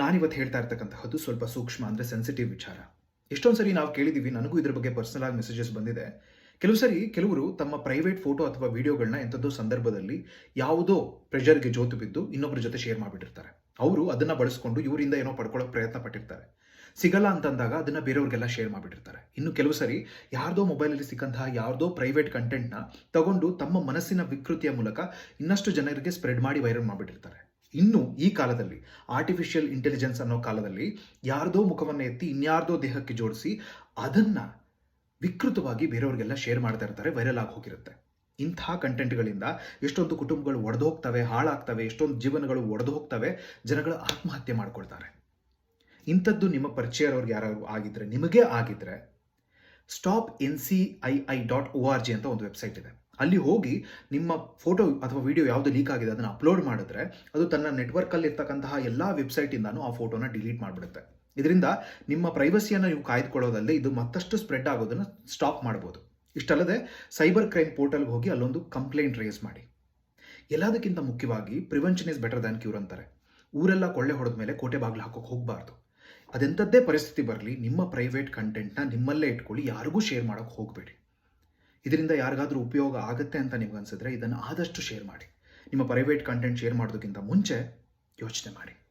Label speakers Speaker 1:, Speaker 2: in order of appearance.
Speaker 1: ನಾನಿವತ್ತು ಹೇಳ್ತಾ ಇರ್ತಕ್ಕಂತಹದ್ದು ಸ್ವಲ್ಪ ಸೂಕ್ಷ್ಮ ಅಂದರೆ ಸೆನ್ಸಿಟಿವ್ ವಿಚಾರ. ಎಷ್ಟೊಂದು ಸರಿ ನಾವು ಕೇಳಿದ್ದೀವಿ ನನಗೂ ಇದ್ರ ಬಗ್ಗೆ ಪರ್ಸನಲ್ ಆಗಿ ಮೆಸೇಜಸ್ ಬಂದಿದೆ. ಕೆಲವು ಸರಿ ಕೆಲವರು ತಮ್ಮ ಪ್ರೈವೇಟ್ ಫೋಟೋ ಅಥವಾ ವಿಡಿಯೋಗಳನ್ನ ಎಂಥದ್ದೋ ಸಂದರ್ಭದಲ್ಲಿ ಯಾವುದೋ ಪ್ರೆಷರ್ಗೆ ಜೋತು ಬಿದ್ದು ಇನ್ನೊಬ್ಬರ ಜೊತೆ ಶೇರ್ ಮಾಡಿಬಿಟ್ಟಿರ್ತಾರೆ. ಅವರು ಅದನ್ನು ಬಳಸ್ಕೊಂಡು ಇವರಿಂದ ಏನೋ ಪಡ್ಕೊಳ್ಳೋಕೆ ಪ್ರಯತ್ನ ಪಟ್ಟಿರ್ತಾರೆ. ಸಿಗಲ್ಲ ಅಂತಂದಾಗ ಅದನ್ನು ಬೇರೆಯವ್ರಿಗೆಲ್ಲ ಶೇರ್ ಮಾಡಿಬಿಟ್ಟಿರ್ತಾರೆ. ಇನ್ನು ಕೆಲವು ಸರಿ ಯಾರ್ದೋ ಮೊಬೈಲಲ್ಲಿ ಸಿಕ್ಕಂತಹ ಯಾರ್ದೋ ಪ್ರೈವೇಟ್ ಕಂಟೆಂಟ್ನ ತಗೊಂಡು ತಮ್ಮ ಮನಸ್ಸಿನ ವಿಕೃತಿಯ ಮೂಲಕ ಇನ್ನಷ್ಟು ಜನರಿಗೆ ಸ್ಪ್ರೆಡ್ ಮಾಡಿ ವೈರಲ್ ಮಾಡಿಬಿಟ್ಟಿರ್ತಾರೆ. ಇನ್ನು ಈ ಕಾಲದಲ್ಲಿ ಆರ್ಟಿಫಿಷಿಯಲ್ ಇಂಟೆಲಿಜೆನ್ಸ್ ಅನ್ನೋ ಕಾಲದಲ್ಲಿ ಯಾರ್ದೋ ಮುಖವನ್ನು ಎತ್ತಿ ಇನ್ಯಾರ್ದೋ ದೇಹಕ್ಕೆ ಜೋಡಿಸಿ ಅದನ್ನು ವಿಕೃತವಾಗಿ ಬೇರೆಯವ್ರಿಗೆಲ್ಲ ಶೇರ್ ಮಾಡ್ತಾ ಇರ್ತಾರೆ ವೈರಲ್ ಆಗಿ ಹೋಗಿರುತ್ತೆ. ಇಂಥ ಕಂಟೆಂಟ್ಗಳಿಂದ ಎಷ್ಟೊಂದು ಕುಟುಂಬಗಳು ಒಡೆದು ಹೋಗ್ತವೆ, ಹಾಳಾಗ್ತವೆ, ಎಷ್ಟೊಂದು ಜೀವನಗಳು ಒಡೆದು ಹೋಗ್ತವೆ, ಜನಗಳು ಆತ್ಮಹತ್ಯೆ ಮಾಡ್ಕೊಳ್ತಾರೆ. ಇಂಥದ್ದು ನಿಮ್ಮ ಪರಿಚಯ ಇರೋರ್ಗೆ ಯಾರು ಆಗಿದ್ರೆ, ನಿಮಗೆ ಆಗಿದ್ರೆ stop N C I I dot O R G ಅಂತ ಒಂದು ವೆಬ್ಸೈಟ್ ಇದೆ. ಅಲ್ಲಿ ಹೋಗಿ ನಿಮ್ಮ ಫೋಟೋ ಅಥವಾ ವಿಡಿಯೋ ಯಾವುದು ಲೀಕ್ ಆಗಿದೆ ಅದನ್ನು ಅಪ್ಲೋಡ್ ಮಾಡಿದ್ರೆ ಅದು ತನ್ನ ನೆಟ್ವರ್ಕಲ್ಲಿ ಇರ್ತಕ್ಕಂತಹ ಎಲ್ಲ ವೆಬ್ಸೈಟಿಂದನೂ ಆ ಫೋಟೋನ ಡಿಲೀಟ್ ಮಾಡಿಬಿಡುತ್ತೆ. ಇದರಿಂದ ನಿಮ್ಮ ಪ್ರೈವಸಿಯನ್ನು ನೀವು ಕಾಯ್ದುಕೊಳ್ಳೋದಲ್ಲದೆ ಇದು ಮತ್ತಷ್ಟು ಸ್ಪ್ರೆಡ್ ಆಗೋದನ್ನು ಸ್ಟಾಪ್ ಮಾಡ್ಬೋದು. ಇಷ್ಟಲ್ಲದೆ ಸೈಬರ್ ಕ್ರೈಮ್ ಪೋರ್ಟಲ್ಗೆ ಹೋಗಿ ಅಲ್ಲೊಂದು ಕಂಪ್ಲೇಂಟ್ ರೇಸ್ ಮಾಡಿ. ಎಲ್ಲದಕ್ಕಿಂತ ಮುಖ್ಯವಾಗಿ prevention is better than cure ಅಂತಾರೆ. ಊರೆಲ್ಲ ಕೊಳ್ಳೆ ಹೊಡೆದ ಮೇಲೆ ಕೋಟೆ ಬಾಗಿಲು ಹಾಕೋಕೆ ಹೋಗಬಾರ್ದು. ಅದೆಂಥದ್ದೇ ಪರಿಸ್ಥಿತಿ ಬರಲಿ ನಿಮ್ಮ ಪ್ರೈವೇಟ್ ಕಂಟೆಂಟ್ನ ನಿಮ್ಮಲ್ಲೇ ಇಟ್ಕೊಳ್ಳಿ, ಯಾರಿಗೂ ಶೇರ್ ಮಾಡೋಕೆ ಹೋಗಬೇಡಿ. ಇದರಿಂದ ಯಾರಿಗಾದರೂ ಉಪಯೋಗ ಆಗುತ್ತೆ ಅಂತ ನಿಮ್ಗೆ ಅನ್ಸಿದ್ರೆ ಇದನ್ನು ಆದಷ್ಟು ಶೇರ್ ಮಾಡಿ. ನಿಮ್ಮ ಪ್ರೈವೇಟ್ ಕಂಟೆಂಟ್ ಶೇರ್ ಮಾಡೋದಕ್ಕಿಂತ ಮುಂಚೆ ಯೋಚನೆ ಮಾಡಿ.